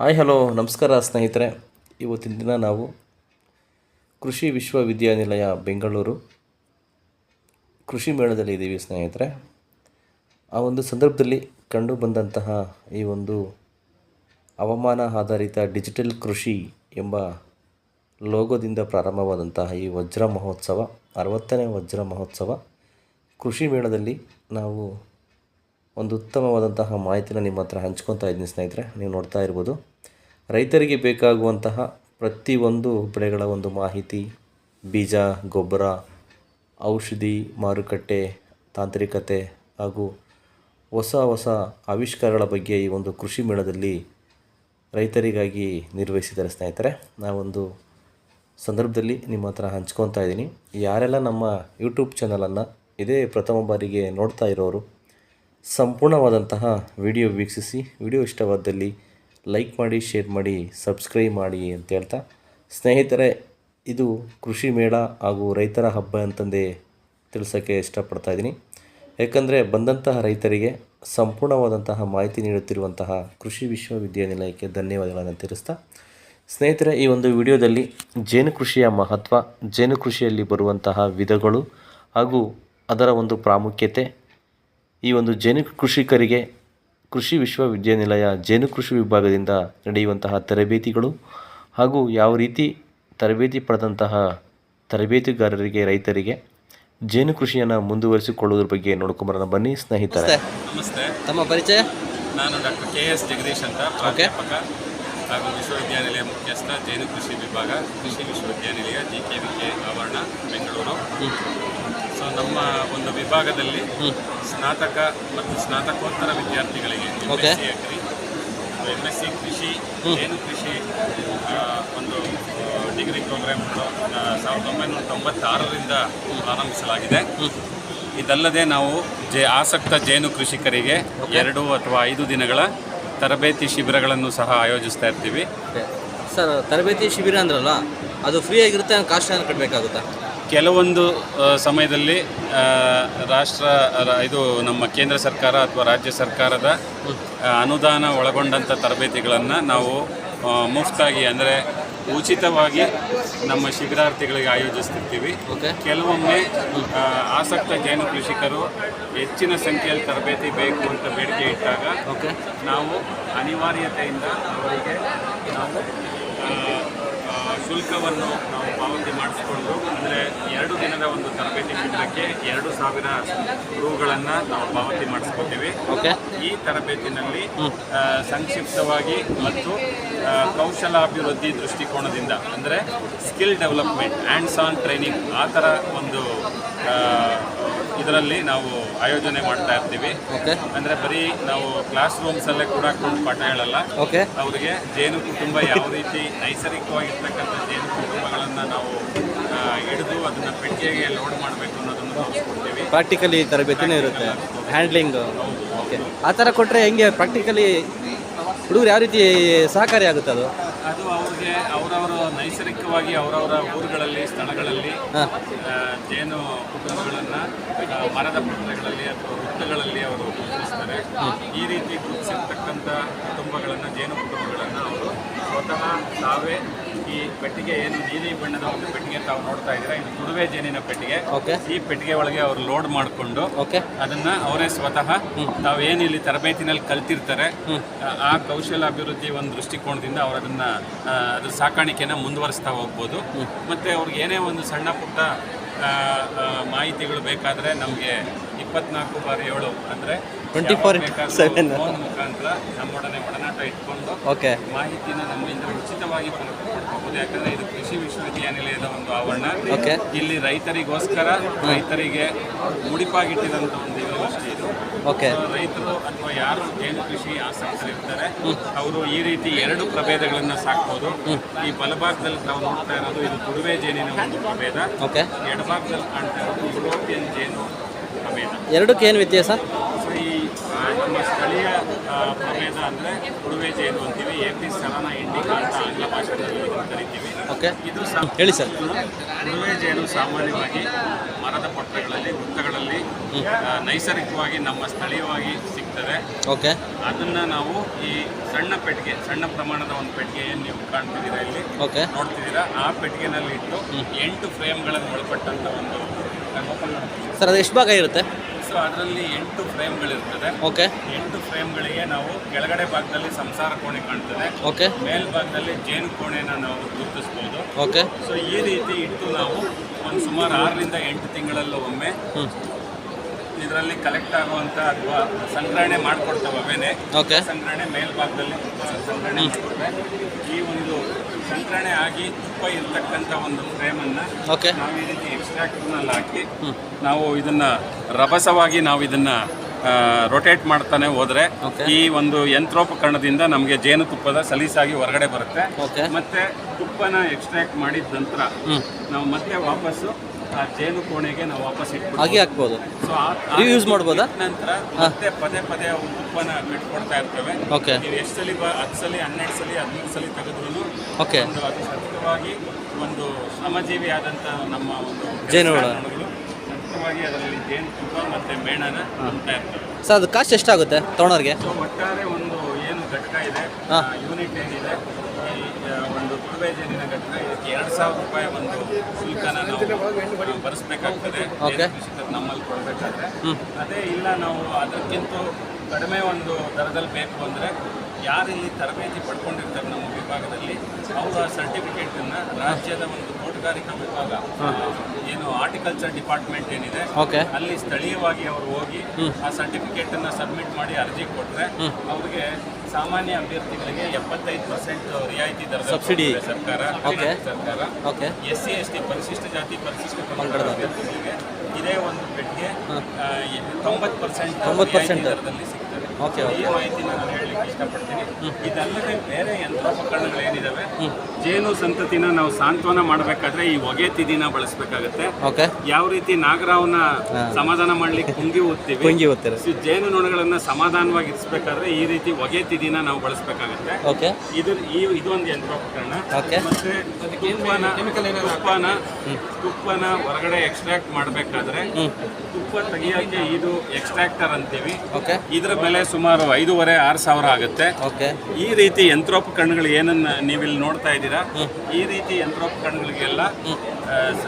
Hi, hello. ನಮಸ್ಕಾರ ಸ್ನೇಹಿತರೆ. ಇವತ್ತಿನ ದಿನ ನಾವು ಕೃಷಿ ವಿಶ್ವವಿದ್ಯಾನಿಲಯ, ಬೆಂಗಳೂರು ಕೃಷಿ ಮೇಳದಲ್ಲಿ ಇದ್ದೀವಿ ಸ್ನೇಹಿತರೆ. ಆ ಒಂದು ಸಂದರ್ಭದಲ್ಲಿ ಕಂಡು ಬಂದಂತಹ ಈ ಒಂದು ಹವಾಮಾನ ಆಧಾರಿತ ಡಿಜಿಟಲ್ ಕೃಷಿ ಎಂಬ ಲೋಗೋದಿಂದ ಪ್ರಾರಂಭವಾದಂತಹ ಈ ವಜ್ರ ಮಹೋತ್ಸವ, ಅರವತ್ತನೇ ವಜ್ರ ಮಹೋತ್ಸವ ಕೃಷಿ ಮೇಳದಲ್ಲಿ ನಾವು ಒಂದು ಉತ್ತಮವಾದಂತಹ ಮಾಹಿತಿನ ನಿಮ್ಮ ಹತ್ರ ಹಂಚ್ಕೊತಾ ಇದ್ದೀನಿ ಸ್ನೇಹಿತರೆ. ನೀವು ನೋಡ್ತಾ ಇರ್ಬೋದು. ರೈತರಿಗೆ ಬೇಕಾಗುವಂತಹ ಪ್ರತಿಯೊಂದು ಬೆಳೆಗಳ ಒಂದು ಮಾಹಿತಿ, ಬೀಜ, ಗೊಬ್ಬರ, ಔಷಧಿ, ಮಾರುಕಟ್ಟೆ, ತಾಂತ್ರಿಕತೆ ಹಾಗೂ ಹೊಸ ಹೊಸ ಆವಿಷ್ಕಾರಗಳ ಬಗ್ಗೆ ಈ ಒಂದು ಕೃಷಿ ಮೇಳದಲ್ಲಿ ರೈತರಿಗಾಗಿ ನಿರ್ವಹಿಸಿದ್ದಾರೆ ಸ್ನೇಹಿತರೆ. ನಾವೊಂದು ಸಂದರ್ಭದಲ್ಲಿ ನಿಮ್ಮ ಹತ್ರ ಹಂಚ್ಕೊತಾ ಇದ್ದೀನಿ. ಯಾರೆಲ್ಲ ನಮ್ಮ ಯೂಟ್ಯೂಬ್ ಚಾನಲನ್ನು ಇದೇ ಪ್ರಥಮ ಬಾರಿಗೆ ನೋಡ್ತಾ ಇರೋರು ಸಂಪೂರ್ಣವಾದಂತಹ ವಿಡಿಯೋ ವೀಕ್ಷಿಸಿ, ವಿಡಿಯೋ ಇಷ್ಟವಾದಲ್ಲಿ ಲೈಕ್ ಮಾಡಿ, ಶೇರ್ ಮಾಡಿ, ಸಬ್ಸ್ಕ್ರೈಬ್ ಮಾಡಿ ಅಂತ ಹೇಳ್ತಾ, ಸ್ನೇಹಿತರೆ, ಇದು ಕೃಷಿ ಮೇಳ ಹಾಗೂ ರೈತರ ಹಬ್ಬ ಅಂತಂದೇ ತಿಳಿಸೋಕ್ಕೆ ಇಷ್ಟಪಡ್ತಾ ಇದ್ದೀನಿ. ಯಾಕಂದರೆ ಬಂದಂತಹ ರೈತರಿಗೆ ಸಂಪೂರ್ಣವಾದಂತಹ ಮಾಹಿತಿ ನೀಡುತ್ತಿರುವಂತಹ ಕೃಷಿ ವಿಶ್ವವಿದ್ಯಾನಿಲಯಕ್ಕೆ ಧನ್ಯವಾದಗಳನ್ನು ತಿಳಿಸ್ತಾ, ಸ್ನೇಹಿತರೆ, ಈ ಒಂದು ವಿಡಿಯೋದಲ್ಲಿ ಜೇನು ಕೃಷಿಯ ಮಹತ್ವ, ಜೇನು ಕೃಷಿಯಲ್ಲಿ ಬರುವಂತಹ ವಿಧಗಳು ಹಾಗೂ ಅದರ ಒಂದು ಪ್ರಾಮುಖ್ಯತೆ ಈ ಒಂದು ಜೇನು ಕೃಷಿಕರಿಗೆ ಕೃಷಿ ವಿಶ್ವವಿದ್ಯಾನಿಲಯ ಜೇನು ಕೃಷಿ ವಿಭಾಗದಿಂದ ನಡೆಯುವಂತಹ ತರಬೇತಿಗಳು ಹಾಗೂ ಯಾವ ರೀತಿ ತರಬೇತಿ ಪಡೆದಂತಹ ತರಬೇತಿಗಾರರಿಗೆ ರೈತರಿಗೆ ಜೇನು ಕೃಷಿಯನ್ನು ಮುಂದುವರಿಸಿಕೊಳ್ಳುವುದ್ರ ಬಗ್ಗೆ ನೋಡ್ಕೊಂಬರೋಣ. ಬನ್ನಿ ಸ್ನೇಹಿತರೆ. ನಮಸ್ತೆ. ತಮ್ಮ ಪರಿಚಯ? ನಾನು ಡಾಕ್ಟರ್ ಕೆ ಎಸ್ ಜಗದೀಶ್ ಅಂತ ಪ್ರಾಧ್ಯಾಪಕ ಹಾಗೂ ವಿಶ್ವವಿದ್ಯಾನಿಲಯ ಮುಖ್ಯಸ್ಥ ಜೇನು ಕೃಷಿ ವಿಭಾಗ ಕೃಷಿ ವಿಶ್ವವಿದ್ಯಾನಿಲಯ ಜಿ ಕೆ ವಿ ಕೆ ಆವರಣ ಬೆಂಗಳೂರು. ನಮ್ಮ ಒಂದು ವಿಭಾಗದಲ್ಲಿ ಸ್ನಾತಕ ಮತ್ತು ಸ್ನಾತಕೋತ್ತರ ವಿದ್ಯಾರ್ಥಿಗಳಿಗೆ ಅಗ್ರಿ ಎಂ ಎಸ್ ಸಿ ಕೃಷಿ ಏನು ಕೃಷಿ ಒಂದು ಡಿಗ್ರಿ ಪ್ರೋಗ್ರಾಮ್ ಸಾವಿರದ ಒಂಬೈನೂರ ತೊಂಬತ್ತಾರರಿಂದ ಪ್ರಾರಂಭಿಸಲಾಗಿದೆ. ಇದಲ್ಲದೆ ನಾವು ಜೆ ಆಸಕ್ತ ಜೇನು ಕೃಷಿಕರಿಗೆ ಎರಡು ಅಥವಾ ಐದು ದಿನಗಳ ತರಬೇತಿ ಶಿಬಿರಗಳನ್ನು ಸಹ ಆಯೋಜಿಸ್ತಾ ಇರ್ತೀವಿ. ಸರ್ ತರಬೇತಿ ಶಿಬಿರ ಅಂದ್ರಲ್ಲ ಅದು ಫ್ರೀ ಆಗಿರುತ್ತೆ ಕಾಸ್ಟ್ ಏನು ಕಟ್ಟಬೇಕಾಗುತ್ತಾ ಕೆಲವೊಂದು ಸಮಯದಲ್ಲಿ ರಾಷ್ಟ್ರ ಇದು ನಮ್ಮ ಕೇಂದ್ರ ಸರ್ಕಾರ ಅಥವಾ ರಾಜ್ಯ ಸರ್ಕಾರದ ಅನುದಾನ ಒಳಗೊಂಡಂಥ ತರಬೇತಿಗಳನ್ನು ನಾವು ಮುಫ್ತಾಗಿ ಅಂದರೆ ಉಚಿತವಾಗಿ ನಮ್ಮ ಶಿಬಿರಾರ್ಥಿಗಳಿಗೆ ಆಯೋಜಿಸ್ತಿರ್ತೀವಿ. ಓಕೆ ಕೆಲವೊಮ್ಮೆ ಆಸಕ್ತ ಜೇನು ಕೃಷಿಕರು ಹೆಚ್ಚಿನ ಸಂಖ್ಯೆಯಲ್ಲಿ ತರಬೇತಿ ಬೇಕು ಅಂತ ಬೇಡಿಕೆ ಇಟ್ಟಾಗ ಓಕೆ ನಾವು ಅನಿವಾರ್ಯತೆಯಿಂದ ಅವರಿಗೆ ನಾವು ಶುಲ್ಕವನ್ನು ನಾವು ಪಾವತಿ ಮಾಡಿಸ್ಕೊಂಡು ಅಂದರೆ ಎರಡು ದಿನದ ಒಂದು ತರಬೇತಿ ಶಿಬಿರಕ್ಕೆ ಎರಡು ಸಾವಿರ ರೂಗಳನ್ನು ನಾವು ಪಾವತಿ ಮಾಡಿಸ್ಕೊತೀವಿ. ಈ ತರಬೇತಿನಲ್ಲಿ ಸಂಕ್ಷಿಪ್ತವಾಗಿ ಮತ್ತು ಕೌಶಲಾಭಿವೃದ್ಧಿ ದೃಷ್ಟಿಕೋನದಿಂದ ಅಂದರೆ skill development hands on training ಆ ಥರ ಒಂದು ಇದರಲ್ಲಿ ನಾವು ಆಯೋಜನೆ ಮಾಡ್ತಾ ಇರ್ತೀವಿ. ಅಂದ್ರೆ ಬರೀ ನಾವು ಕ್ಲಾಸ್ ರೂಮ್ಸಲ್ಲೇ ಕೂಡ ಕೊಂಡು ಪಾಠ ಹೇಳಲ್ಲ. ಓಕೆ ಅವರಿಗೆ ಜೇನು ಕುಟುಂಬ ಯಾವ ರೀತಿ ನೈಸರ್ಗಿಕವಾಗಿರ್ತಕ್ಕಂಥ ಜೇನು ಕುಟುಂಬಗಳನ್ನ ನಾವು ಹಿಡಿದು ಅದನ್ನ ಪೆಟ್ಟಿಗೆಗೆ ಲೋಡ್ ಮಾಡಬೇಕು ಅನ್ನೋದನ್ನು ತೋರಿಸ್ಕೊಡ್ತೀವಿ. ಪ್ರಾಕ್ಟಿಕಲಿ ತರಬೇತಿನೂ ಇರುತ್ತೆ. ಹ್ಯಾಂಡ್ಲಿಂಗ್ ಓಕೆ ಆ ಥರ ಕೊಟ್ಟರೆ ಹೆಂಗೆ ಪ್ರಾಕ್ಟಿಕಲಿ ಹುಡುಗರು ಯಾವ ರೀತಿ ಸಹಕಾರಿ ಆಗುತ್ತೆ ಅದು? ಅದು ಅವ್ರಿಗೆ ಅವರವರ ನೈಸರ್ಗಿಕವಾಗಿ ಅವರವರ ಊರುಗಳಲ್ಲಿ ಸ್ಥಳಗಳಲ್ಲಿ ಜೇನು ಕುಟುಂಬಗಳನ್ನು ಮರದ ಪತ್ರಗಳಲ್ಲಿ ಅಥವಾ ವೃತ್ತಗಳಲ್ಲಿ ಅವರು ಗುರುತಿಸ್ತಾರೆ ಈ ರೀತಿ ಗುರುತಿಸಿರ್ತಕ್ಕಂಥ ಕುಟುಂಬಗಳನ್ನು ಜೇನು ಕುಟುಂಬಗಳನ್ನು ಸ್ವತಃ ತಾವೇ ಈ ಪೆಟ್ಟಿಗೆ ಏನು ನೀಲಿ ಬಣ್ಣದ ಒಂದು ಪೆಟ್ಟಿಗೆ ತಾವು ನೋಡ್ತಾ ಇದ್ದೀರಾ. ಇದು ಕುಡುವೆ ಜೇನಿನ ಪೆಟ್ಟಿಗೆ. ಓಕೆ. ಈ ಪೆಟ್ಟಿಗೆ ಒಳಗೆ ಅವರು ಲೋಡ್ ಮಾಡಿಕೊಂಡು ಓಕೆ. ಅದನ್ನ ಅವರೇ ಸ್ವತಃ ತಾವೇನು ಇಲ್ಲಿ ತರಬೇತಿನಲ್ಲಿ ಕಲ್ತಿರ್ತಾರೆ ಆ- ಕೌಶಲ್ಯ ಅಭಿವೃದ್ಧಿ ಒಂದು ದೃಷ್ಟಿಕೋನದಿಂದ ಅವರು ಅದನ್ನ ಅದ್ರ ಸಾಕಾಣಿಕೆನ ಮುಂದುವರಿಸ್ತಾ ಹೋಗ್ಬೋದು. ಮತ್ತೆ ಅವ್ರಿಗೆ ಏನೇ ಒಂದು ಸಣ್ಣ ಪುಟ್ಟ ಮಾಹಿತಿಗಳು ಬೇಕಾದ್ರೆ ನಮಗೆ ಇಪ್ಪತ್ನಾಲ್ಕು ಬಾರಿ ಏಳು ಅಂದ್ರೆ 24 ಫೋರ್ ಇಂಟು ಸೆವೆನ್ ಮುಖಾಂತರ ನಮ್ಮೊಡನೆ ಒಡನಾಟ ಇಟ್ಕೊಂಡು ಓಕೆ ಮಾಹಿತಿನ ನಮ್ಮಿಂದ ಉಚಿತವಾಗಿ ಪಡ್ಕೋಬಹುದು ಯಾಕಂದ್ರೆ ಇದು ಕೃಷಿ ವಿಶ್ವವಿದ್ಯಾನಿಲಯದ ಒಂದು ಆವರಣ. ಓಕೆ ಇಲ್ಲಿ ರೈತರಿಗೋಸ್ಕರ ರೈತರಿಗೆ ಮುಡಿಪಾಗಿಟ್ಟಿದಂತ ಒಂದು ಯೂನಿವರ್ಸಿಟಿ ಇದು. ಓಕೆ ರೈತರು ಅಥವಾ ಯಾರು ಜೇನು ಕೃಷಿ ಆಸಕ್ತರಿರ್ತಾರೆ ಅವರು ಈ ರೀತಿ ಎರಡು ಪ್ರಭೇದಗಳನ್ನ ಸಾಕ್ಬೋದು. ಈ ಬಲಭಾಗದಲ್ಲಿ ನಾವು ನೋಡ್ತಾ ಇರೋದು ಇದು ಕುಡುವೆ ಜೇನಿನ ಒಂದು ಪ್ರಭೇದ. ಓಕೆ ಎಡಭಾಗದಲ್ಲಿ ಕಾಣ್ತಾ ಇರೋದು ಯುರೋಪಿಯನ್ ಜೇನು ಪ್ರಭೇದ. ಎರಡಕ್ಕೆ ಏನು ವ್ಯತ್ಯಾಸ? ಪ್ರಭೇದ ಅಂದರೆ ಉಡುವೆ ಜೇನು ಅಂತೀವಿ. ಎಪಿ ಸ್ಥಳನ ಇಂಡಿಕಾ ಅಂತ ಆಂಗ್ಲ ಭಾಷೆಯಲ್ಲಿ ಕರಿತೀವಿ. ಓಕೆ ಇದು ಹೇಳಿ ಸರ್. ಉಡುವೆ ಜೇನು ಸಾಮಾನ್ಯವಾಗಿ ಮರದ ಪೊಟ್ಟಗಳಲ್ಲಿ ವೃತ್ತಗಳಲ್ಲಿ ನೈಸರ್ಗಿಕವಾಗಿ ನಮ್ಮ ಸ್ಥಳೀಯವಾಗಿ ಸಿಗ್ತದೆ. ಓಕೆ ಅದನ್ನ ನಾವು ಈ ಸಣ್ಣ ಪೆಟ್ಟಿಗೆ ಸಣ್ಣ ಪ್ರಮಾಣದ ಒಂದು ಪೆಟ್ಟಿಗೆ ಏನು ನೀವು ಕಾಣ್ತಿದ್ದೀರಾ ಇಲ್ಲಿ? ಓಕೆ ನೋಡ್ತಿದ್ದೀರಾ? ಆ ಪೆಟ್ಟಿಗೆನಲ್ಲಿ ಇಟ್ಟು ಎಂಟು ಫ್ರೇಮ್ಗಳನ್ನು ಒಳಪಟ್ಟಂಥ ಒಂದು ಸರ್ ಅದು ಎಷ್ಟು ಭಾಗ ಇರುತ್ತೆ? ಸೊ ಅದರಲ್ಲಿ ಎಂಟು ಫ್ರೇಮ್ಗಳಿರ್ತದೆ. ಓಕೆ. ಎಂಟು ಫ್ರೇಮ್ಗಳಿಗೆ ನಾವು ಕೆಳಗಡೆ ಭಾಗದಲ್ಲಿ ಸಂಸಾರ ಕೋಣೆ ಕಾಣ್ತದೆ. ಓಕೆ. ಮೇಲ್ಭಾಗದಲ್ಲಿ ಜೇನು ಕೋಣೆನ ನಾವು ಗುರುತಿಸ್ಬೋದು. ಓಕೆ. ಸೊ ಈ ರೀತಿ ಇಟ್ಟು ನಾವು ಒಂದು ಸುಮಾರು ಆರರಿಂದ ಎಂಟು ತಿಂಗಳಲ್ಲೂ ಒಮ್ಮೆ ಇದರಲ್ಲಿ ಕಲೆಕ್ಟ್ ಆಗುವಂಥ ಅಥವಾ ಸಂಗ್ರಹಣೆ ಮಾಡ್ಕೊಡ್ತವೆ ಅವೇನೆ ಓಕೆ ಸಂಗ್ರಹಣೆ ಮೇಲ್ಭಾಗದಲ್ಲಿ ಸಂಗ್ರಹಣೆ ಈ ಒಂದು ಸಂಗ್ರಹಣೆ ಆಗಿ ತುಪ್ಪ ಇರ್ತಕ್ಕಂಥ ಒಂದು ಫ್ರೇಮನ್ನು ಓಕೆ ನಾವು ಈ ರೀತಿ ಎಕ್ಸ್ಟ್ರಾಕ್ಟರ್ನಲ್ಲಿ ಹಾಕಿ ನಾವು ಇದನ್ನ ರಭಸವಾಗಿ ನಾವು ಇದನ್ನ ರೊಟೇಟ್ ಮಾಡ್ತಾನೆ ಹೋದ್ರೆ. ಈ ಒಂದು ಯಂತ್ರೋಪಕರಣದಿಂದ ನಮಗೆ ಜೇನುತುಪ್ಪದ ಸಲೀಸಾಗಿ ಹೊರಗಡೆ ಬರುತ್ತೆ. ಮತ್ತೆ ತುಪ್ಪನ ಎಕ್ಸ್ಟ್ರಾಕ್ಟ್ ಮಾಡಿದ ನಂತರ ನಾವು ಮತ್ತೆ ವಾಪಸ್ಸು ಆ ಜೇನು ಕೋಣೆಗೆ ನಾವು ವಾಪಸ್ ಇಟ್ಬಿಡ್ತೀವಿ ಹಾಗೆ ಹಾಕ್ಬೋದು. ಸೊ ನೀವು ಯೂಸ್ ಮಾಡ್ಬೋದಾ? ನಂತರ ಮತ್ತೆ ಪದೇ ಪದೇ ಉಪ್ಪನ್ನ ಬಿಟ್ಕೊಡ್ತಾ ಇರ್ತೇವೆ. ಓಕೆ ನೀವು ಎಷ್ಟು ಸಲ ಹತ್ತು ಸಲ ಹನ್ನೆರಡು ಸಲ ಹದಿನೈದು ಸಲ ತೆಗೆದ್ರು ಓಕೆ ಒಂದು ಅದು ಸತತವಾಗಿ ಒಂದು ಶ್ರಮಜೀವಿ ಆದಂಥ ನಮ್ಮ ಒಂದು ಜೇನುಹುಳ. ಕೆಲಸಗಾರರುಗಳು ಅದರಲ್ಲಿ ಜೇನು ತುಪ್ಪ ಮತ್ತು ಮೇಣನ ಅಂತ ಇರ್ತವೆ ಸರ್ ಅದು ಕಾಸ್ಟ್ ಎಷ್ಟಾಗುತ್ತೆ ತೊಗೊಳೋರಿಗೆ? ಸೊ ಒಟ್ಟಾರೆ ಒಂದು ಏನು ಘಟಕ ಇದೆ. ಯೂನಿಟ್ ಏನಿದೆ ಕುಡುಬೆ ಜೇನಿನ ಇದಕ್ಕೆ ಎರಡು ಸಾವಿರ ರೂಪಾಯಿ ಒಂದು ಶುಲ್ಕನ ನಾವು ಭರಿಸ್ಬೇಕಾಗ್ತದೆ. ಕೃಷಿಕರು ನಮ್ಮಲ್ಲಿ ಕೊಡಬೇಕಾದ್ರೆ. ಅದೇ ಇಲ್ಲ ನಾವು ಅದಕ್ಕಿಂತ ಕಡಿಮೆ ಒಂದು ದರದಲ್ಲಿ ಬೇಕು ಅಂದರೆ ಯಾರು ಇಲ್ಲಿ ತರಬೇತಿ ಪಡ್ಕೊಂಡಿರ್ತಾರೆ ನಮ್ಮ ವಿಭಾಗದಲ್ಲಿ ಅವರ ಸರ್ಟಿಫಿಕೇಟನ್ನು ರಾಜ್ಯದ ಒಂದು ತೋಟಗಾರಿಕಾ ವಿಭಾಗ ಏನು ಹಾರ್ಟಿಕಲ್ಚರ್ ಡಿಪಾರ್ಟ್ಮೆಂಟ್ ಏನಿದೆ ಅಲ್ಲಿ ಸ್ಥಳೀಯವಾಗಿ ಅವರು ಹೋಗಿ ಆ ಸರ್ಟಿಫಿಕೇಟನ್ನು ಅನ್ನ ಸಬ್ಮಿಟ್ ಮಾಡಿ ಅರ್ಜಿ ಕೊಟ್ಟರೆ ಅವ್ರಿಗೆ ಸಾಮಾನ್ಯ ಅಭ್ಯರ್ಥಿಗಳಿಗೆ ಎಪ್ಪತ್ತೈದು ಪರ್ಸೆಂಟ್ ರಿಯಾಯಿತಿ ದರ ಸಬ್ಸಿಡಿ ಸರ್ಕಾರ. Okay. ಸರ್ಕಾರ okay S C S T ಪರಿಶಿಷ್ಟ ಜಾತಿ ಪರಿಶಿಷ್ಟ ಪಂಗಡದ. ಅಭ್ಯರ್ಥಿಗಳಿಗೆ ಇದೇ ಒಂದು ಬೆಡ್ಗೆ ತೊಂಬತ್ತು ಪರ್ಸೆಂಟ್ 90% ದರದಲ್ಲಿ ಸಿಗ್ತದೆ. ಓಕೆ ಈ ಮಾಹಿತಿನ ನಾನು ಹೇಳಲಿಕ್ಕೆ ಇಷ್ಟಪಡ್ತೀನಿ. ಇದಲ್ಲದೆ ಬೇರೆ ಯಂತ್ರೋಪಕರಣಗಳು ಏನಿದಾವೆ? ಜೇನು ಸಂತತಿನ ನಾವು ಸಾಂತ್ವನ ಮಾಡಬೇಕಾದ್ರೆ ಈ ಹೊಗೆ ತಿದಿನ ಬಳಸಬೇಕಾಗತ್ತೆ. ಓಕೆ. ಯಾವ ರೀತಿ ನಾಗರಾವ್ನ ಸಮಾಧಾನ ಮಾಡ್ಲಿಕ್ಕೆ ಕುಂಗಿ ಓದ್ತೀವಿ ಕುಂಗಿ ಓದ್ತಾರೆ ಈ ಜೇನು ನೊಣಗಳನ್ನ ಸಮಾಧಾನವಾಗಿ ಇರಿಸಬೇಕಾದ್ರೆ ಈ ರೀತಿ ಹೊಗೆ ತಿದಿನ ನಾವು ಬಳಸಬೇಕಾಗತ್ತೆ. ಓಕೆ. ಇದು ಈ ಇದೊಂದು ಯಂತ್ರೋಪಕರಣ ಮತ್ತೆ ತುಪ್ಪನ ತುಪ್ಪನ ತುಪ್ಪನ ಹೊರಗಡೆ ಎಕ್ಸ್ಟ್ರಾಕ್ಟ್ ಮಾಡಬೇಕಾದ್ರೆ ತುಪ್ಪ ತೆಗಿಯೋಕೆ ಇದು ಎಕ್ಸ್ಟ್ರಾಕ್ಟರ್ ಅಂತೀವಿ. ಓಕೆ. ಇದರ ಬೆಲೆ ಸುಮಾರು ಐದೂವರೆ ಆರು ಸಾವಿರ ಆಗುತ್ತೆ. ಓಕೆ. ಈ ರೀತಿ ಯಂತ್ರೋಪಕರಣಗಳು ಏನನ್ನ ನೀವಿಲ್ಲಿ ನೋಡ್ತಾ ಇದ್ದೀರಾ? ಈ ರೀತಿ ಯಂತ್ರೋಪಕರಣಗಳಿಗೆಲ್ಲ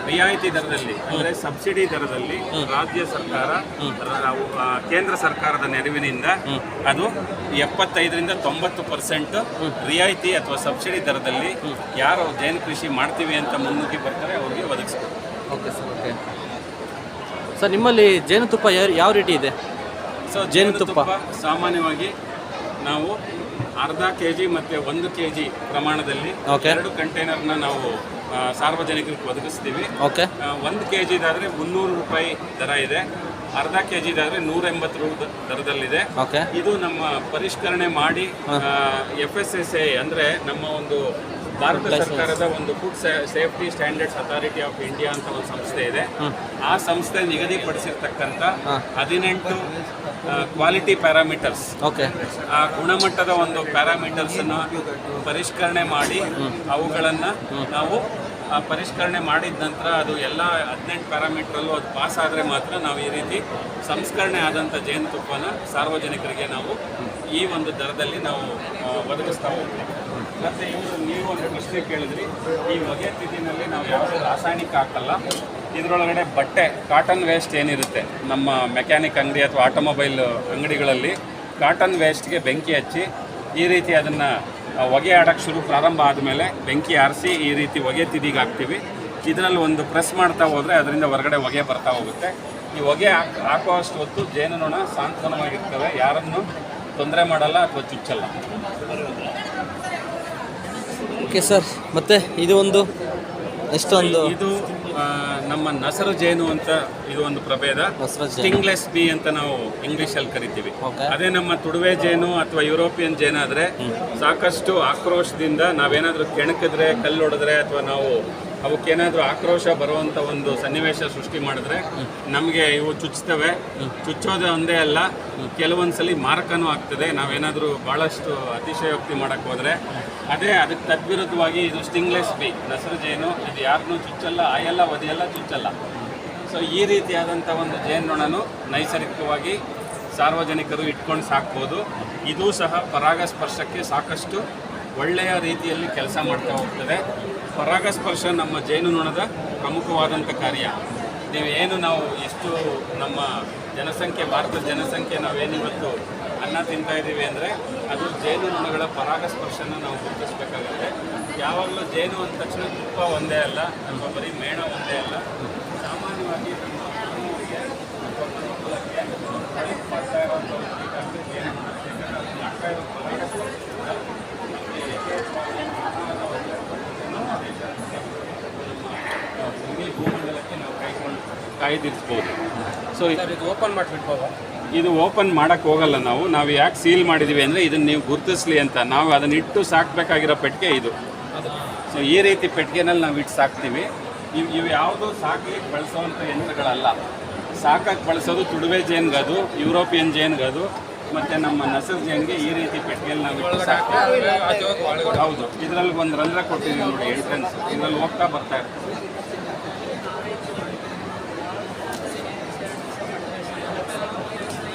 ರಿಯಾಯಿತಿ ದರದಲ್ಲಿ ಅಂದರೆ ಸಬ್ಸಿಡಿ ದರದಲ್ಲಿ ರಾಜ್ಯ ಸರ್ಕಾರ ರ- ಆ, ಕೇಂದ್ರ ಸರ್ಕಾರದ ನೆರವಿನಿಂದ ಅದು ಎಪ್ಪತ್ತೈದರಿಂದ ತೊಂಬತ್ತು ಪರ್ಸೆಂಟ್ ರಿಯಾಯಿತಿ ಅಥವಾ ಸಬ್ಸಿಡಿ ದರದಲ್ಲಿ ಯಾರು ಜೇನು ಕೃಷಿ ಮಾಡ್ತೀವಿ ಅಂತ ಮುನ್ನುಗ್ಗಿ ಬರ್ತಾರೆ ಅವ್ರಿಗೆ ಒದಗಿಸ್ಬೇಕು ಓಕೆ ಸರ್ ಓಕೆ. ಸರ್ ನಿಮ್ಮಲ್ಲಿ ಜೇನುತುಪ್ಪ ಯಾವ ಯಾವ ರೀತಿ ಇದೆ? ಸೊ ಜೇನುತುಪ್ಪ. ಸಾಮಾನ್ಯವಾಗಿ ನಾವು ಅರ್ಧ ಕೆ ಜಿ ಮತ್ತು ಒಂದು ಕೆ ಜಿ ಪ್ರಮಾಣದಲ್ಲಿ. ಎರಡು ಕಂಟೈನರ್ನ ನಾವು ಸಾರ್ವಜನಿಕರಿಗೆ ಒದಗಿಸ್ತೀವಿ. ಓಕೆ ಒಂದು ಕೆ ಜಿದಾದರೆ ಮುನ್ನೂರು ರೂಪಾಯಿ ದರ ಇದೆ. ಅರ್ಧ ಕೆ ಜಿದಾದರೆ ನೂರ ಎಂಬತ್ತು ರೂ ದರದಲ್ಲಿದೆ. ಓಕೆ ಇದು ನಮ್ಮ ಪರಿಷ್ಕರಣೆ ಮಾಡಿ ಎಫ್ ಎಸ್ ಎಸ್ ಎ ಅಂದರೆ ನಮ್ಮ ಒಂದು ಭಾರತ ಸರ್ಕಾರದ ಒಂದು Food Safety Standards Authority of India ಅಂತ ಒಂದು ಸಂಸ್ಥೆ ಇದೆ. ಆ ಸಂಸ್ಥೆ ನಿಗದಿಪಡಿಸಿರ್ತಕ್ಕಂಥ ಹದಿನೆಂಟು ಕ್ವಾಲಿಟಿ ಪ್ಯಾರಾಮೀಟರ್ಸ್ ಓಕೆ ಆ ಗುಣಮಟ್ಟದ ಒಂದು ಪ್ಯಾರಾಮೀಟರ್ಸ್ ಅನ್ನು ಪರಿಷ್ಕರಣೆ ಮಾಡಿ ಅವುಗಳನ್ನು ನಾವು ಆ ಪರಿಷ್ಕರಣೆ ಮಾಡಿದ ನಂತರ ಅದು ಎಲ್ಲ ಹದಿನೆಂಟು ಪ್ಯಾರಾಮೀಟ್ರಲ್ಲೂ ಅದು ಪಾಸ್ ಆದರೆ ಮಾತ್ರ ನಾವು ಈ ರೀತಿ ಸಂಸ್ಕರಣೆ ಆದಂಥ ಜೇನುತುಪ್ಪನ ಸಾರ್ವಜನಿಕರಿಗೆ ನಾವು ಈ ಒಂದು ದರದಲ್ಲಿ ನಾವು ಒದಗಿಸ್ತಾ ಹೋಗ್ತೀವಿ. ಮತ್ತು ಇವರು ನೀವು ಒಂದು ಪ್ರಶ್ನೆ ಕೇಳಿದ್ರಿ ಈ ಹೊಗೆ ತಿಥಿನಲ್ಲಿ ನಾವು ಯಾವುದೇ ರಾಸಾಯನಿಕ ಹಾಕಲ್ಲ ಇದರೊಳಗಡೆ ಬಟ್ಟೆ ಕಾಟನ್ ವೇಸ್ಟ್ ಏನಿರುತ್ತೆ? ನಮ್ಮ ಮೆಕ್ಯಾನಿಕ್ ಅಂಗಡಿ ಅಥವಾ ಆಟೋಮೊಬೈಲ್ ಅಂಗಡಿಗಳಲ್ಲಿ ಕಾಟನ್ ವೇಸ್ಟ್ಗೆ ಬೆಂಕಿ ಹಚ್ಚಿ ಈ ರೀತಿ ಅದನ್ನು ಹೊಗೆ ಆಡೋಕ್ಕೆ ಶುರು ಪ್ರಾರಂಭ ಆದಮೇಲೆ ಬೆಂಕಿ ಆರಿಸಿ ಈ ರೀತಿ ಹೊಗೆ ತಿದಿಗೆ ಹಾಕ್ತೀವಿ. ಇದರಲ್ಲಿ ಒಂದು ಪ್ರೆಸ್ ಮಾಡ್ತಾ ಹೋದರೆ ಅದರಿಂದ ಹೊರಗಡೆ ಹೊಗೆ ಬರ್ತಾ ಹೋಗುತ್ತೆ. ಈ ಹೊಗೆ ಹಾಕಿ ಹಾಕುವಷ್ಟು ಹೊತ್ತು ಜೇನುನೊಣ ಸಾಂತ್ವನವಾಗಿರ್ತವೆ. ಯಾರನ್ನು ತೊಂದರೆ ಮಾಡಲ್ಲ ಅಥವಾ ಚುಚ್ಚಲ್ಲ. ಓಕೆ ಸರ್ ಮತ್ತೆ ಇದು ಒಂದು ಎಷ್ಟೊಂದು? ಇದು ನಮ್ಮ ನಸರು ಜೇನು ಅಂತ ಇದು ಒಂದು ಪ್ರಭೇದ. ಸ್ಟಿಂಗ್ಲೆಸ್ ಬಿ ಅಂತ ನಾವು ಇಂಗ್ಲಿಷಲ್ಲಿ ಕರಿತೀವಿ. Okay. ಅದೇ ನಮ್ಮ ತುಡುವೆ ಜೇನು ಅಥವಾ ಯುರೋಪಿಯನ್ ಜೇನಾದ್ರೆ ಸಾಕಷ್ಟು ಆಕ್ರೋಶದಿಂದ ನಾವೇನಾದ್ರೂ ಕೆಣಕಿದ್ರೆ ಕಲ್ಲು ಹೊಡೆದ್ರೆ ಅಥವಾ ನಾವು ಅವಕ್ಕೇನಾದ್ರೂ ಆಕ್ರೋಶ ಬರುವಂಥ ಒಂದು ಸನ್ನಿವೇಶ ಸೃಷ್ಟಿ ಮಾಡಿದ್ರೆ ನಮಗೆ ಇವು ಚುಚ್ಚುತ್ತವೆ ಚುಚ್ಚೋದೇ ಒಂದೇ ಅಲ್ಲ ಕೆಲವೊಂದ್ಸಲಿ ಮಾರಕನೂ ಆಗ್ತದೆ. ನಾವೇನಾದರೂ ಭಾಳಷ್ಟು ಅತಿಶಯೋಕ್ತಿ ಮಾಡೋಕ್ಕೆ ಹೋದರೆ ಅದೇ, ಅದಕ್ಕೆ ತದ್ವಿರುದ್ಧವಾಗಿ ಇದು ಸ್ಟಿಂಗ್ಲೆಸ್ ಬಿ ನಸರು ಜೇನು, ಇದು ಯಾರನ್ನೂ ಚುಚ್ಚಲ್ಲ ಆಯಲ್ಲ ಒದೆಯಲ್ಲ ಚುಚ್ಚಲ್ಲ. ಸೊ ಈ ರೀತಿಯಾದಂಥ ಒಂದು ಜೇನುನೊಣನು ನೈಸರ್ಗಿಕವಾಗಿ ಸಾರ್ವಜನಿಕರು ಇಟ್ಕೊಂಡು ಸಾಕ್ಬೋದು. ಇದೂ ಸಹ ಪರಾಗಸ್ಪರ್ಶಕ್ಕೆ ಸಾಕಷ್ಟು ಒಳ್ಳೆಯ ರೀತಿಯಲ್ಲಿ ಕೆಲಸ ಮಾಡ್ತಾ ಹೋಗ್ತದೆ. ಪರಾಗಸ್ಪರ್ಶ ನಮ್ಮ ಜೇನುನೊಣದ ಪ್ರಮುಖವಾದಂಥ ಕಾರ್ಯ. ನೀವು ಏನು ನಾವು ಎಷ್ಟು ನಮ್ಮ ಜನಸಂಖ್ಯೆ, ಭಾರತದ ಜನಸಂಖ್ಯೆ ನಾವೇನಿವತ್ತು ಅನ್ನ ತಿಂತಾ ಇದ್ದೀವಿ ಅಂದರೆ ಅದು ಜೇನುನೊಣಗಳ ಪರಾಗಸ್ಪರ್ಶನ ನಾವು ಗುರುತಿಸಬೇಕಾಗುತ್ತೆ. ಯಾವಾಗಲೂ ಜೇನು ಅಂದ ತಕ್ಷಣ ತುಪ್ಪ ಒಂದೇ ಅಲ್ಲ, ಅಥವಾ ಬರೀ ಮೇಣ ಒಂದೇ ಅಲ್ಲ. ಸಾಮಾನ್ಯವಾಗಿ ನಮ್ಮ ಮಾಡ್ತಾ ಮಾಡ್ತಾ ನಮಗೆ ಕಾಯ್ದಿರಿಸ್ಬೋದು. ಸೊ ಇದು ಓಪನ್ ಮಾಡಿ ಇದು ಓಪನ್ ಮಾಡಕ್ಕೆ ಹೋಗಲ್ಲ ನಾವು. ನಾವು ಯಾಕೆ ಸೀಲ್ ಮಾಡಿದ್ದೀವಿ ಅಂದರೆ ಇದನ್ನು ನೀವು ಗುರುತಿಸ್ಲಿ ಅಂತ. ನಾವು ಅದನ್ನ ಇಟ್ಟು ಸಾಕಬೇಕಾಗಿರೋ ಪೆಟ್ಟಿಗೆ ಇದು. ಸೊ ಈ ರೀತಿ ಪೆಟ್ಟಿಗೆನಲ್ಲಿ ನಾವು ಇಟ್ಟು ಸಾಕ್ತೀವಿ. ಇವು ಇವು ಯಾವುದು ಸಾಕ್ಲಿಕ್ಕೆ ಬಳಸೋವಂಥ ಯಂತ್ರಗಳಲ್ಲ. ಸಾಕಕ್ಕೆ ಬಳಸೋದು ತುಡುವೆ ಜೇನ್ಗದು ಯುರೋಪಿಯನ್ ಜೇನ್ಗದು ಮತ್ತು ನಮ್ಮ ನಸರ್ ಜೇನ್ಗೆ ಈ ರೀತಿ ಪೆಟ್ಟಿಗೆಯಲ್ಲಿ ನಾವು ಇಟ್ಟು ಸಾಕ್ತೀವಿ. ಹೌದು. ಇದರಲ್ಲಿ ಒಂದು ರಂಧ್ರ ಕೊಟ್ಟಿದ್ದೀವಿ ನೋಡಿ ಎಂಟ್ರೆನ್ಸ್ ಇದರಲ್ಲಿ ಹೋಗ್ತಾ ಬರ್ತಾ ಇರ್ತದೆ.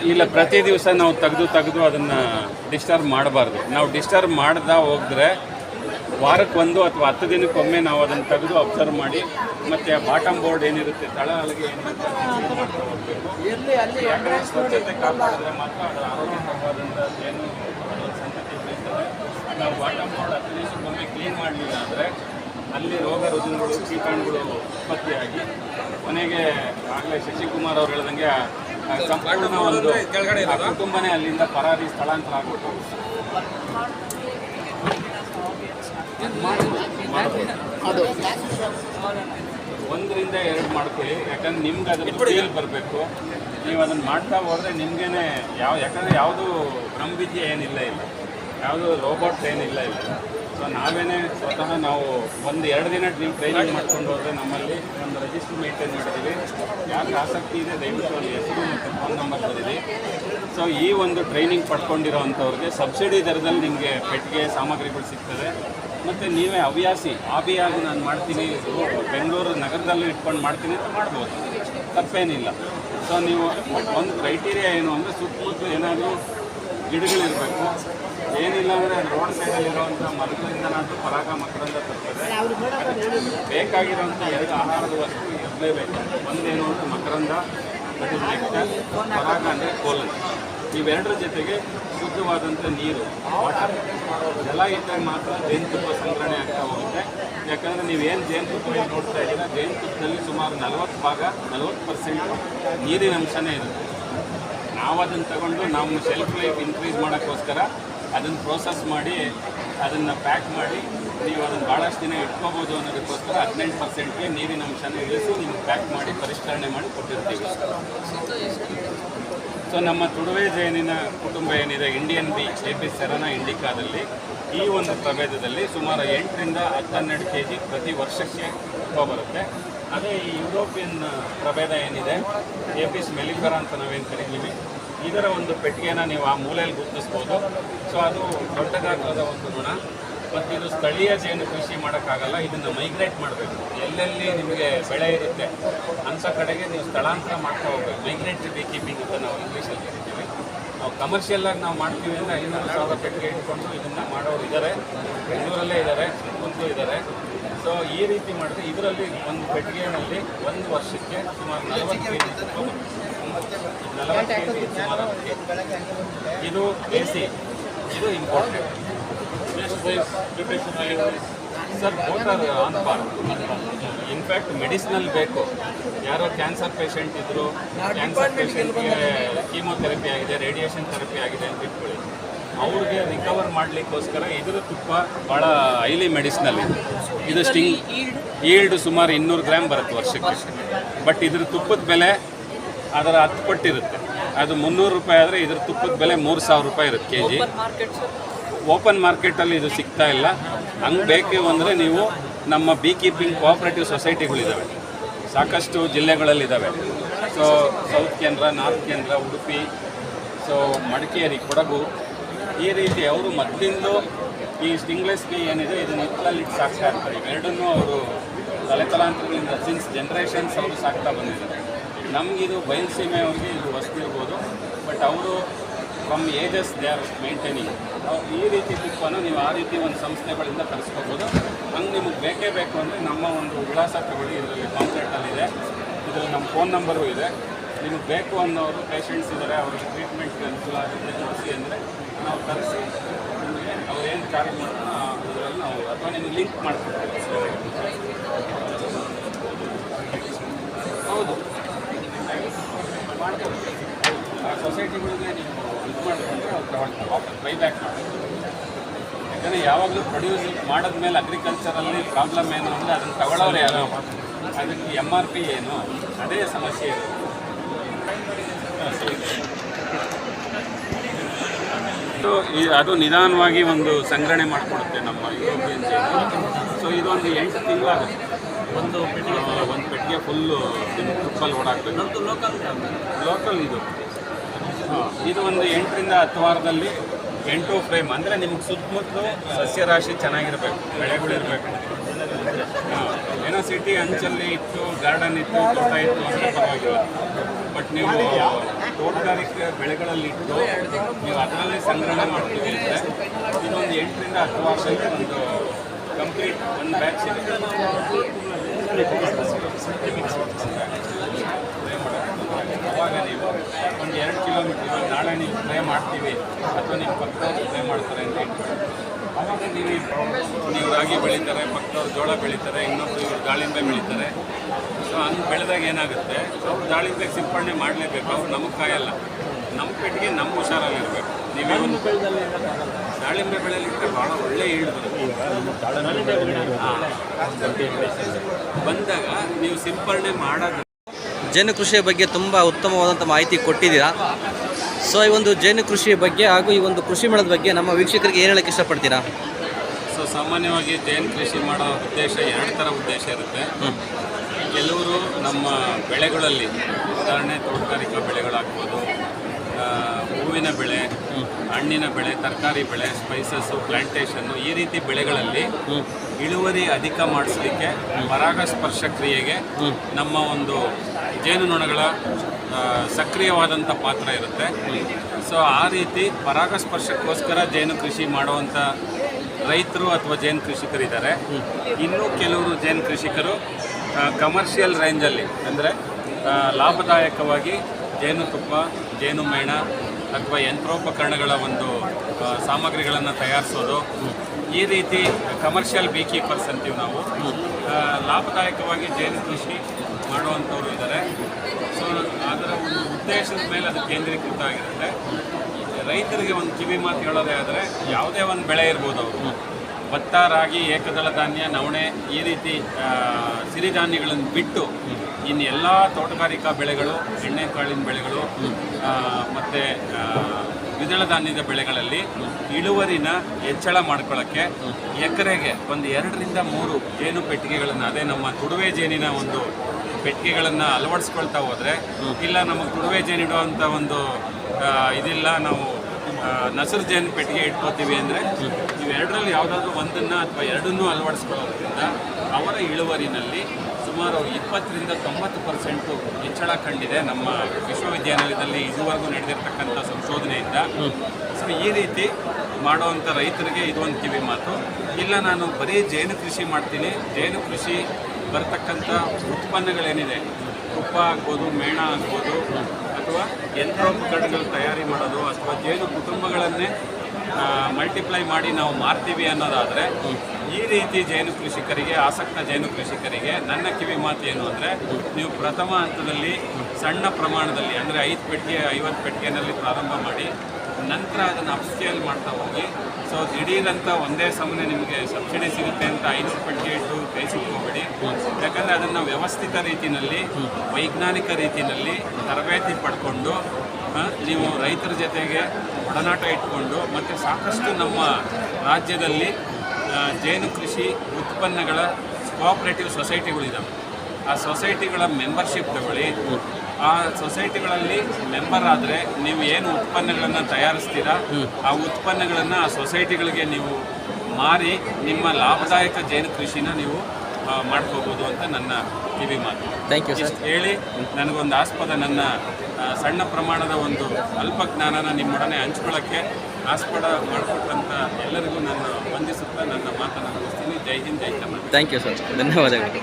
ಇಲ್ಲ ಪ್ರತಿ ದಿವಸ ನಾವು ತೆಗೆದು ತೆಗೆದು ಅದನ್ನು ಡಿಸ್ಟರ್ಬ್ ಮಾಡಬಾರ್ದು. ನಾವು ಡಿಸ್ಟರ್ಬ್ ಮಾಡ್ದಾ ಹೋಗಿದ್ರೆ ವಾರಕ್ಕೆ ಒಂದು ಅಥವಾ ಹತ್ತು ದಿನಕ್ಕೊಮ್ಮೆ ನಾವು ಅದನ್ನು ತೆಗೆದು ಅಬ್ಸರ್ವ್ ಮಾಡಿ ಮತ್ತು ಬಾಟಮ್ ಬೋರ್ಡ್ ಏನಿರುತ್ತೆ ತಳ ಅಲ್ಲಿಗೆ ಸ್ವಚ್ಛತೆ ಕಾಪಾಡಿದ್ರೆ ಮಾತ್ರ ಅದರ ಆರೋಗ್ಯಕರವಾದಂಥ ಏನು ನಾವು ಬಾಟಮ್ ಬೋರ್ಡ್ ಹತ್ತು ದಿವಸಕ್ಕೊಮ್ಮೆ ಕ್ಲೀನ್ ಮಾಡಲಿಲ್ಲ ಅಂದರೆ ಅಲ್ಲಿ ರೋಗ ರುಜಿನಗಳು ಕೀಟಾಣುಗಳು ಉತ್ಪತ್ತಿಯಾಗಿ ಕೊನೆಗೆ ಆಗಲೇ ಶಶಿಕುಮಾರ್ ಅವ್ರು ಹೇಳ್ದಂಗೆ ಸಂಪೂರ್ಣ ಒಂದು ಆ ಕುಟುಂಬನೇ ಅಲ್ಲಿಂದ ಪರಾರಿ ಸ್ಥಳಾಂತರ ಆಗ್ಬಿಟ್ಟು ಒಂದರಿಂದ ಎರಡು ಮಾಡ್ಕೊಳ್ಳಿ. ಯಾಕಂದ್ರೆ ನಿಮ್ಗೆ ಅದ್ರ ಫೀಲ್ ಬರಬೇಕು. ನೀವು ಅದನ್ನು ಮಾಡ್ತಾ ಹೋದರೆ ನಿಮ್ಗೇನೆ ಯಾವ ಯಾಕಂದರೆ ಯಾವುದು ಬ್ರಹ್ಮವಿದ್ಯೆ ಏನಿಲ್ಲ ಇಲ್ಲ. ಯಾವುದು ರೋಬೋಟ್ ಏನಿಲ್ಲ ಇಲ್ಲ. ನಾವೇನೇ ಸ್ವತಃ ನಾವು ಒಂದು ಎರಡು ದಿನ ನೀವು ಟ್ರೈನಿಂಗ್ ಮಾಡ್ಕೊಂಡು ಹೋದರೆ ನಮ್ಮಲ್ಲಿ ಒಂದು ರಿಜಿಸ್ಟರ್ ಮೇಂಟೈನ್ ಮಾಡಿದ್ದೀವಿ. ಯಾಕೆ ಆಸಕ್ತಿ ಇದೆ, ದಯವಿಟ್ಟು ಅಲ್ಲಿ ಹೆಸರು ಮತ್ತು ಫೋನ್ ನಂಬರ್ ಬರೀರಿ. ಸೊ ಈ ಒಂದು ಟ್ರೈನಿಂಗ್ ಪಡ್ಕೊಂಡಿರೋ ಅಂಥವ್ರಿಗೆ ಸಬ್ಸಿಡಿ ದರದಲ್ಲಿ ನಿಮಗೆ ಪೆಟ್ಟಿಗೆ, ಸಾಮಗ್ರಿಗಳು ಸಿಗ್ತದೆ. ಮತ್ತು ನೀವೇ ಹವ್ಯಾಸಿ, ಹಾಬಿಯಾಗಿ ನಾನು ಮಾಡ್ತೀನಿ, ಬೆಂಗಳೂರು ನಗರದಲ್ಲೂ ಇಟ್ಕೊಂಡು ಮಾಡ್ತೀನಿ ಅಂತ ಮಾಡ್ಬೋದು. ತಪ್ಪೇನಿಲ್ಲ. ಸೊ ನೀವು ಒಂದು ಕ್ರೈಟೀರಿಯಾ ಏನು ಅಂದರೆ ಸುತ್ತಮುತ್ತ ಏನಾದರೂ ಗಿಡಗಳಿರಬೇಕು. ಏನಿಲ್ಲ ಅಂದರೆ ರೋಡ್ ಸೈಡಲ್ಲಿ ಇರುವಂಥ ಮರಗಳಿಂದನಾದರೂ ಪರಾಗ ಮಕರಂದ ತರ್ತದೆ. ಬೇಕಾಗಿರೋಂಥ ಎರಡು ಆಹಾರದ ವಸ್ತು ಇರಲೇಬೇಕು. ಒಂದೇನು ಅಂತ ಮಕರಂದ ಮತ್ತು ನೆಕ್ಟರ್ ಪರಾಗ ಅಂದರೆ ಕೋಲನ್. ಇವೆರಡರ ಜೊತೆಗೆ ಶುದ್ಧವಾದಂಥ ನೀರು, ವಾಟರ್. ಇದ್ದಾಗ ಮಾತ್ರ ಜೇನುತುಪ್ಪ ಸಂಗ್ರಹಣೆ ಆಗ್ತಾ ಹೋಗುತ್ತೆ. ಯಾಕಂದರೆ ನೀವೇನು ಜೇನುತುಪ್ಪ ನೋಡ್ತಾ ಇದ್ದೀರಾ ಜೇನುತುಪ್ಪದಲ್ಲಿ ಸುಮಾರು ನಲವತ್ತು ಭಾಗ, ನಲವತ್ತು ಪರ್ಸೆಂಟ್ ನೀರಿನ ಅಂಶನೇ ಇರುತ್ತೆ. ನಾವು ಅದನ್ನು ತಗೊಂಡು ನಮ್ಮ ಶೆಲ್ಫ್ ಲೈಫ್ ಇನ್ಕ್ರೀಸ್ ಮಾಡೋಕ್ಕೋಸ್ಕರ ಅದನ್ನು ಪ್ರೋಸೆಸ್ ಮಾಡಿ, ಅದನ್ನು ಪ್ಯಾಕ್ ಮಾಡಿ, ನೀವು ಅದನ್ನು ಭಾಳಷ್ಟು ದಿನ ಇಟ್ಕೋಬೋದು ಅನ್ನೋದಕ್ಕೋಸ್ಕರ ಹದಿನೆಂಟು ಪರ್ಸೆಂಟ್ಗೆ ನೀರಿನ ಅಂಶನ ಇಳಿಸಿ ನಿಮ್ಗೆ ಪ್ಯಾಕ್ ಮಾಡಿ ಪರಿಷ್ಕರಣೆ ಮಾಡಿ ಕೊಟ್ಟಿರ್ತೀವಿ. ಸೊ ನಮ್ಮ ತುಡುವೆ ಜೈನಿನ ಕುಟುಂಬ ಏನಿದೆ ಇಂಡಿಯನ್ ಬಿ ಪಿ ಸೆರನ ಇಂಡಿಕಾದಲ್ಲಿ ಈ ಒಂದು ಪ್ರಭೇದದಲ್ಲಿ ಸುಮಾರು ಎಂಟರಿಂದ ಹತ್ತನ್ನೆರಡು ಕೆ ಜಿ ಪ್ರತಿ ವರ್ಷಕ್ಕೆ ಬರುತ್ತೆ. ಅದೇ ಈ ಯುರೋಪಿಯನ್ ಪ್ರಭೇದ ಏನಿದೆ ಎಪಿಸ್ ಮೆಲಿಫರ ಅಂತ ನಾವೇನು ಕರಿತೀವಿ? ಇದರ ಒಂದು ಪೆಟ್ಟಿಗೆನ ನೀವು ಆ ಮೂಲೆಯಲ್ಲಿ ಗುರುತಿಸ್ಬೋದು. ಸೊ ಅದು ದೊಡ್ಡ ಗಾತ್ರದ ಒಂದು ಋಣ ಮತ್ತು ಇದು ಸ್ಥಳೀಯ ಜೇನು ಕೃಷಿ ಮಾಡೋಕ್ಕಾಗಲ್ಲ, ಇದನ್ನು ಮೈಗ್ರೇಟ್ ಮಾಡಬೇಕು. ಎಲ್ಲೆಲ್ಲಿ ನಿಮಗೆ ಬೆಳೆ ಇರುತ್ತೆ, ಅಂಥ ಕಡೆಗೆ ನೀವು ಸ್ಥಳಾಂತರ ಮಾಡ್ತಾ ಹೋಗ್ಬೇಕು. ಮೈಗ್ರೇಟ್ ಬೀ ಕೀಪಿಂಗ್ ಅಂತ ನಾವು ಇಂಗ್ಲೀಷಲ್ಲಿ ಕರಿತೀವಿ. ನಾವು ಕಮರ್ಷಿಯಲ್ಲಾಗಿ ನಾವು ಮಾಡ್ತೀವಿ ಅಂದರೆ ಐನೂರು ಸಾವಿರ ಪೆಟ್ಟಿಗೆ ಇಟ್ಕೊಂಡು ಇದನ್ನು ಮಾಡೋರು ಇದ್ದಾರೆ ಬೆಂಗಳೂರಲ್ಲೇ ಇದ್ದಾರೆ ಸುತ್ತಮುತ್ತಲೂ ಇದ್ದಾರೆ ಸೊ ಈ ರೀತಿ ಮಾಡಿದ್ರೆ ಇದರಲ್ಲಿ ಒಂದು ಪೆಟ್ಟಿಗೆಯಲ್ಲಿ ಒಂದು ವರ್ಷಕ್ಕೆ ಸುಮಾರು ನಲವತ್ತು ಕೆ ಜಿ ನಲವತ್ತು ಕೆ ಜಿ ಸುಮಾರು ಇದು ದೇಸಿ ಇದು ಇಂಪಾರ್ಟೆಂಟ್ ಸರ್ ಮೋಟರ್ ಆನ್ ಪಾರ್ ಇನ್ಫ್ಯಾಕ್ಟ್ ಮೆಡಿಸಿನಲ್ ಬೇಕು. ಯಾರೋ ಕ್ಯಾನ್ಸರ್ ಪೇಷಂಟ್ ಇದ್ದರು ಕ್ಯಾನ್ಸರ್ ಪೇಷಂಟ್ಗೆ ಕೀಮೋಥೆರಪಿ ಆಗಿದೆ ರೇಡಿಯೇಷನ್ ಥೆರಪಿ ಆಗಿದೆ ಅಂತ ಇಟ್ಕೊಳ್ಳಿ. ಅವ್ರಿಗೆ ರಿಕವರ್ ಮಾಡಲಿಕ್ಕೋಸ್ಕರ ಇದರ ತುಪ್ಪ ಭಾಳ ಹೈಲಿ ಮೆಡಿಸಿನಲ್ ಇದೆ. ಇದು ಸ್ಟಿಂಗ್ ಈಲ್ಡ್? ಸುಮಾರು ಇನ್ನೂರು ಗ್ರಾಮ್ ಬರುತ್ತೆ ವರ್ಷಕ್ಕೆ. ಬಟ್ ಇದ್ರ ತುಪ್ಪದ ಬೆಲೆ ಅದರ ಹತ್ತು ಪಟ್ಟಿರುತ್ತೆ ಅದು ಮುನ್ನೂರು ರೂಪಾಯಿ ಆದರೆ ಇದ್ರ ತುಪ್ಪದ ಬೆಲೆ ಮೂರು ಸಾವಿರ ರೂಪಾಯಿ ಇರುತ್ತೆ ಕೆ ಜಿ ಓಪನ್ ಮಾರ್ಕೆಟಲ್ಲಿ ಇದು ಸಿಗ್ತಾ ಇಲ್ಲ. ಹಂಗೆ ಬೇಕು ಅಂದರೆ ನೀವು ನಮ್ಮ ಬೀ ಕೀಪಿಂಗ್ ಕೋಆಪ್ರೇಟಿವ್ ಸೊಸೈಟಿಗಳಿದ್ದಾವೆ ಸಾಕಷ್ಟು ಜಿಲ್ಲೆಗಳಲ್ಲಿದ್ದಾವೆ ಸೊ ಸೌತ್ ಕೇಂದ್ರ ನಾರ್ತ್ ಕೇಂದ್ರ ಉಡುಪಿ ಸೊ ಮಡಿಕೇರಿ ಕೊಡಗು ಈ ರೀತಿ ಅವರು ಮೊದಲಿಂದ ಈ ಸ್ಟಿಂಗ್ಲೆಸ್ ಬಿ ಏನಿದೆ ಇದು ಹಿತ್ತಲಲ್ಲಿ ಇಟ್ಟು ಸಾಕ್ತಾ ಇರ್ತಾರೆ. ಇವೆರಡನ್ನೂ ಅವರು ತಲೆ ತಲಾಂತರಗಳಿಂದ ಸಿನ್ಸ್ ಜನ್ರೇಷನ್ಸ್ ಅವರು ಸಾಕ್ತಾ ಬಂದಿದ್ದಾರೆ. ನಮಗಿದು ಬಯಲುಸೀಮೆಯವ್ರಿಗೆ ಇದು ವಸ್ತು ಇರ್ಬೋದು. ಬಟ್ ಅವರು from ages they are maintaining ಈ ರೀತಿ ಕುಪ್ಪನ್ನು ನೀವು ಆ ರೀತಿ ಒಂದು ಸಂಸ್ಥೆಗಳಿಂದ ತರಿಸ್ಕೋಬೋದು ಹಂಗೆ ನಿಮಗೆ ಬೇಕೇ ಬೇಕು ಅಂದರೆ ನಮ್ಮ ಒಂದು ವಿಳಾಸ ತಗೊಳ್ಳಿ, ಇದರಲ್ಲಿ ಕಾಂಟ್ಯಾಕ್ಟಲ್ಲಿದೆ ಇದರಲ್ಲಿ ನಮ್ಮ ಫೋನ್ ನಂಬರು ಇದೆ. ನಿಮಗೆ ಬೇಕು ಅನ್ನೋರು ಪೇಷಂಟ್ಸ್ ಇದ್ದಾರೆ ಅವ್ರಿಗೆ ಟ್ರೀಟ್ಮೆಂಟ್ಗೆ ಅನುಕೂಲ ಆಗುತ್ತೆ. ತೋರಿಸಿ ಅಂದರೆ ನಾವು ಕರೆಸಿ, ಅವ್ರು ಏನು ಚಾರ್ಜ್ ಮಾಡ್ತಾರೋ ಅದರಲ್ಲಿ ನಾವು ಅಥವಾ ಲಿಂಕ್ ಮಾಡ್ಕೊಡ್ತೀವಿ. ಹೌದು. ಮಾಡ್ಕೊಡ್ತೀವಿ ಆ ಸೊಸೈಟಿಗಳಿಗೆ ನೀವು ಇದು ಮಾಡಿಕೊಂಡ್ರೆ ಅವ್ರು ತಗೊಳ್ತಾರೆ ವಾಪಸ್ ಬೈಬ್ಯಾಕ್ ಮಾಡಿ ಯಾಕಂದರೆ ಯಾವಾಗಲೂ ಪ್ರೊಡ್ಯೂಸ್ ಮಾಡಿದ್ಮೇಲೆ ಅಗ್ರಿಕಲ್ಚರಲ್ಲಿ ಪ್ರಾಬ್ಲಮ್ ಏನು ಅಂದರೆ ಅದನ್ನು ತಗೊಳ್ಳೋರು ಯಾರು. ಅದಕ್ಕೆ ಎಂ ಆರ್ ಪಿ ಏನು, ಅದೇ ಸಮಸ್ಯೆ ಇರೋದು ಸೊ ಈ- ಅದು ನಿಧಾನವಾಗಿ ಒಂದು ಸಂಗ್ರಹಣೆ ಮಾಡಿಕೊಡುತ್ತೆ ನಮ್ಮ ಯುರೋಪಿಯನ್ ಸೊ ಇದೊಂದು ಎಂಟು ತಿಂಗಳಾಗುತ್ತೆ. ಒಂದು ಪೆಟ್ಟಿಗೆ ಒಂದು ಪೆಟ್ಟಿಗೆ ಫುಲ್ಲು ತುಪ್ಪಲ್ಲಿ ಓಡಾಕಬೇಕು ಲೋಕಲ್ ಲೋಕಲ್ ಇದು. ಹಾಂ ಇದು ಒಂದು ಎಂಟರಿಂದ ಹತ್ತು ವಾರದಲ್ಲಿ ಎಂಟು ಫ್ರೇಮ್ ಅಂದರೆ ನಿಮಗೆ ಸುತ್ತಮುತ್ತಲು ಸಸ್ಯರಾಶಿ ಚೆನ್ನಾಗಿರಬೇಕು ಬೆಳೆಗಳಿರಬೇಕು ಏನೋ ಸಿಟಿ ಅಂಚಲ್ಲಿ ಇತ್ತು ಗಾರ್ಡನ್ ಇತ್ತು ತೋಟ ಇತ್ತು ಅಂದರೆ ಪರವಾಗಿಲ್ಲ. ಬಟ್ ನೀವು ತೋಟಗಾರಿಕೆ ಬೆಳೆಗಳಲ್ಲಿ ಇಟ್ಟು ನೀವು ಅದರಲ್ಲೇ ಸಂಗ್ರಹಣೆ ಮಾಡ್ತೀವಿ ಅಂದರೆ ಇದೊಂದು ಎಂಟರಿಂದ ಹತ್ತು ವರ್ಷಕ್ಕೆ ಒಂದು ಕಂಪ್ಲೀಟ್ ಒಂದು ಬ್ಯಾಚ್ ಅವಾಗ ನೀವು ಒಂದು ಎರಡು ಕಿಲೋಮೀಟರ್ ನಾಳೆ ನೀವು ಸ್ಪ್ರೇ ಮಾಡ್ತೀವಿ ಅಥವಾ ನಿಮ್ಮ ಪಕ್ಕದಲ್ಲಿ ಸ್ಪ್ರೇ ಮಾಡ್ತಾರೆ ಅಂತ ನೀವು ರಾಗಿ ಬೆಳೀತಾರೆ ಪಕ್ಕದವ್ರು ಜೋಳ ಬೆಳೀತಾರೆ, ಇನ್ನೊಬ್ರು ಇವರು ದಾಳಿಂಬೆ ಬೆಳೀತಾರೆ. ಸೊ ಹಂಗೆ ಬೆಳೆದಾಗ ಏನಾಗುತ್ತೆ? ಅವ್ರು ದಾಳಿಂಬೆ ಸಿಂಪಡಣೆ ಮಾಡಲೇಬೇಕು, ಅವ್ರು ನಮಗೆ ಕಾಯಲ್ಲ. ನಮ್ಮ ಪೆಟ್ಟಿಗೆ ನಮ್ಮ ಹುಷಾರಾಗಿರ್ಬೇಕು ನೀವೇ ಒಂದು ದಾಳಿಂಬೆ ಬೆಳೆಯಲಿಕ್ಕೆ ಭಾಳ ಒಳ್ಳೆ ಈಳು ಬರುತ್ತೆ. ಬಂದಾಗ ನೀವು ಸಿಂಪಡಣೆ ಮಾಡೋದು ಜೇನು ಕೃಷಿಯ ಬಗ್ಗೆ ತುಂಬ ಉತ್ತಮವಾದಂಥ ಮಾಹಿತಿ ಕೊಟ್ಟಿದ್ದೀರಾ. ಸೊ ಈ ಒಂದು ಜೇನು ಕೃಷಿ ಬಗ್ಗೆ ಹಾಗೂ ಈ ಒಂದು ಕೃಷಿ ಮೇಳದ ಬಗ್ಗೆ ನಮ್ಮ ವೀಕ್ಷಕರಿಗೆ ಏನು ಹೇಳಕ್ಕೆ ಇಷ್ಟಪಡ್ತೀರಾ? ಸೊ ಸಾಮಾನ್ಯವಾಗಿ ಜೇನು ಕೃಷಿ ಮಾಡೋ ಉದ್ದೇಶ ಎರಡು ಥರ ಉದ್ದೇಶ ಇರುತ್ತೆ. ಕೆಲವರು ನಮ್ಮ ಬೆಳೆಗಳಲ್ಲಿ ಉದಾಹರಣೆ ತೋಟಗಾರಿಕಾ ಬೆಳೆಗಳಾಗ್ಬೋದು ಹೂವಿನ ಬೆಳೆ, ಹಣ್ಣಿನ ಬೆಳೆ, ತರಕಾರಿ ಬೆಳೆ ಸ್ಪೈಸಸ್ಸು ಪ್ಲಾಂಟೇಷನ್ನು ಈ ರೀತಿ ಬೆಳೆಗಳಲ್ಲಿ ಇಳುವರಿ ಅಧಿಕ ಮಾಡಿಸಲಿಕ್ಕೆ ಪರಾಗಸ್ಪರ್ಶ ಕ್ರಿಯೆಗೆ ನಮ್ಮ ಒಂದು ಜೇನುನೊಣಗಳ ಸಕ್ರಿಯವಾದಂಥ ಪಾತ್ರ ಇರುತ್ತೆ. ಸೊ ಆ ರೀತಿ ಪರಾಗಸ್ಪರ್ಶಕ್ಕೋಸ್ಕರ ಜೇನು ಕೃಷಿ ಮಾಡುವಂಥ ರೈತರು ಅಥವಾ ಜೇನು ಕೃಷಿಕರಿದ್ದಾರೆ. ಇನ್ನೂ ಕೆಲವರು ಜೇನು ಕೃಷಿಕರು ಕಮರ್ಷಿಯಲ್ ರೇಂಜಲ್ಲಿ ಅಂದರೆ ಲಾಭದಾಯಕವಾಗಿ ಜೇನುತುಪ್ಪ ಜೇನು ಮೇಣ ಅಥವಾ ಯಂತ್ರೋಪಕರಣಗಳ ಒಂದು ಸಾಮಗ್ರಿಗಳನ್ನು ತಯಾರಿಸೋದು. ಈ ರೀತಿ ಕಮರ್ಷಿಯಲ್ ಬೀ ಕೀಪರ್ಸ್ ಅಂತೀವಿ ನಾವು. ಲಾಭದಾಯಕವಾಗಿ ಜೇನು ಕೃಷಿ ಮಾಡುವಂಥವ್ರು ಇದ್ದಾರೆ. ಸೊ ಅದರ ಒಂದು ಉದ್ದೇಶದ ಮೇಲೆ ಅದು ಕೇಂದ್ರೀಕೃತ ಆಗಿರುತ್ತೆ. ರೈತರಿಗೆ ಒಂದು ಕಿವಿ ಮಾತು ಹೇಳೋದೇ ಆದರೆ ಯಾವುದೇ ಒಂದು ಬೆಳೆ ಇರ್ಬೋದು ಅವರು. ಭತ್ತ, ರಾಗಿ, ಏಕದಳ ಧಾನ್ಯ, ನವಣೆ ಈ ರೀತಿ ಸಿರಿಧಾನ್ಯಗಳನ್ನು ಬಿಟ್ಟು ಇನ್ನು ಎಲ್ಲ ತೋಟಗಾರಿಕಾ ಬೆಳೆಗಳು, ಎಣ್ಣೆಕಾಳಿನ ಬೆಳೆಗಳು ಮತ್ತು ದ್ವಿದಳ ಧಾನ್ಯದ ಬೆಳೆಗಳಲ್ಲಿ ಇಳುವರಿನ ಹೆಚ್ಚಳ ಮಾಡ್ಕೊಳ್ಳೋಕ್ಕೆ ಎಕರೆಗೆ ಒಂದು ಎರಡರಿಂದ ಮೂರು ಜೇನು ಪೆಟ್ಟಿಗೆಗಳನ್ನು, ಅದೇ ನಮ್ಮ ತುಡುವೆ ಜೇನಿನ ಒಂದು ಪೆಟ್ಟಿಗೆಗಳನ್ನು ಅಳವಡಿಸ್ಕೊಳ್ತಾ ಹೋದರೆ, ಇಲ್ಲ ನಮಗೆ ತುಡುವೆ ಜೇನಿಡುವಂಥ ಒಂದು ಇದಿಲ್ಲ, ನಾವು ನಸರು ಜೇನು ಪೆಟ್ಟಿಗೆ ಇಟ್ಕೋತೀವಿ ಅಂದರೆ ಇವೆರಡರಲ್ಲಿ ಯಾವುದಾದ್ರೂ ಒಂದನ್ನು ಅಥವಾ ಎರಡನ್ನೂ ಅಳವಡಿಸ್ಕೊಳ್ಳೋದ್ರಿಂದ ಅವರ ಇಳುವರಿನಲ್ಲಿ ಸುಮಾರು ಇಪ್ಪತ್ತರಿಂದ ತೊಂಬತ್ತು ಪರ್ಸೆಂಟು ಹೆಚ್ಚಳ ಕಂಡಿದೆ ನಮ್ಮ ವಿಶ್ವವಿದ್ಯಾನಿಲಯದಲ್ಲಿ ಇದುವರೆಗೂ ನಡೆದಿರ್ತಕ್ಕಂಥ ಸಂಶೋಧನೆಯಿಂದ. ಸೊ ಈ ರೀತಿ ಮಾಡುವಂಥ ರೈತರಿಗೆ ಇದೊಂದು ಕಿವಿ ಮಾತು. ಇಲ್ಲ, ನಾನು ಬರೀ ಜೇನು ಕೃಷಿ ಮಾಡ್ತೀನಿ. ಜೇನು ಕೃಷಿ ಬರತಕ್ಕಂಥ ಉತ್ಪನ್ನಗಳೇನಿದೆ? ತುಪ್ಪ ಆಗ್ಬೋದು, ಮೇಣ ಆಗ್ಬೋದು, ಅಥವಾ ಯಂತ್ರೋಪಕರಣಗಳು ತಯಾರಿ ಮಾಡೋದು, ಅಥವಾ ಜೇನು ಕುಟುಂಬಗಳನ್ನೇ ಮಲ್ಟಿಪ್ಲೈ ಮಾಡಿ ನಾವು ಮಾರ್ತೀವಿ ಅನ್ನೋದಾದರೆ ಈ ರೀತಿ ಜೇನು ಕೃಷಿಕರಿಗೆ, ಆಸಕ್ತ ಜೇನು ಕೃಷಿಕರಿಗೆ ನನ್ನ ಕಿವಿ ಮಾತು ಏನು ಅಂದರೆ, ನೀವು ಪ್ರಥಮ ಹಂತದಲ್ಲಿ ಸಣ್ಣ ಪ್ರಮಾಣದಲ್ಲಿ, ಅಂದರೆ ಐದು ಪೆಟ್ಟಿಗೆ, ಐವತ್ತು ಪೆಟ್ಟಿಗೆನಲ್ಲಿ ಪ್ರಾರಂಭ ಮಾಡಿ, ನಂತರ ಅದನ್ನು ಅಪ್ಸ್ಕೇಲ್ ಮಾಡ್ತಾ ಹೋಗಿ ಸೊ ದಿಢೀರಂತ ಒಂದೇ ಸಮನೆ ನಿಮಗೆ ಸಬ್ಸಿಡಿ ಸಿಗುತ್ತೆ ಅಂತ ಐನೂರು ಪೆಟ್ಟಿಗೆ ಇಟ್ಟು ಸುಟ್ಕೋಬೇಡಿ ಯಾಕಂದರೆ ಅದನ್ನು ವ್ಯವಸ್ಥಿತ ರೀತಿಯಲ್ಲಿ ವೈಜ್ಞಾನಿಕ ರೀತಿಯಲ್ಲಿ ತರಬೇತಿ ಪಡ್ಕೊಂಡು ನೀವು ರೈತರ ಜೊತೆಗೆ ಒಡನಾಟ ಇಟ್ಕೊಂಡು, ಮತ್ತು ಸಾಕಷ್ಟು ನಮ್ಮ ರಾಜ್ಯದಲ್ಲಿ ಜೇನು ಕೃಷಿ ಉತ್ಪನ್ನಗಳ ಕೋಆಪ್ರೇಟಿವ್ ಸೊಸೈಟಿಗಳಿದ್ದಾವೆ ಆ ಸೊಸೈಟಿಗಳ ಮೆಂಬರ್ಶಿಪ್ ತಗೊಳ್ಳಿ. ಆ ಸೊಸೈಟಿಗಳಲ್ಲಿ ಮೆಂಬರ್ ಆದರೆ ನೀವು ಏನು ಉತ್ಪನ್ನಗಳನ್ನು ತಯಾರಿಸ್ತೀರಾ ಆ ಉತ್ಪನ್ನಗಳನ್ನು ಆ ಸೊಸೈಟಿಗಳಿಗೆ ನೀವು ಮಾರಿ ನಿಮ್ಮ ಲಾಭದಾಯಕ ಜೇನು ಕೃಷಿನ ನೀವು ಮಾಡ್ಕೋಬೋದು ಅಂತ ನನ್ನ ಕಿವಿ ಮಾತು. ಥ್ಯಾಂಕ್ ಯು ಸರ್ ಇಷ್ಟು ಹೇಳಿ ನನಗೊಂದು ಆಸ್ಪದ ನನ್ನ ಸಣ್ಣ ಪ್ರಮಾಣದ ಒಂದು ಅಲ್ಪ ಜ್ಞಾನನ ನಿಮ್ಮೊಡನೆ ಹಂಚ್ಕೊಳ್ಳೋಕ್ಕೆ ಆಸ್ಪದ ಮಾಡಿಕೊಟ್ಟಂಥ ಎಲ್ಲರಿಗೂ ನಾನು ನನ್ನ ಮಾತನ್ನು ಮುಗಿಸ್ತೀನಿ. ಜೈ ಹಿಂದ್ ಜೈ ಕರ್ನಾಟಕ ಥ್ಯಾಂಕ್ ಯು ಸರ್ ಧನ್ಯವಾದಗಳು.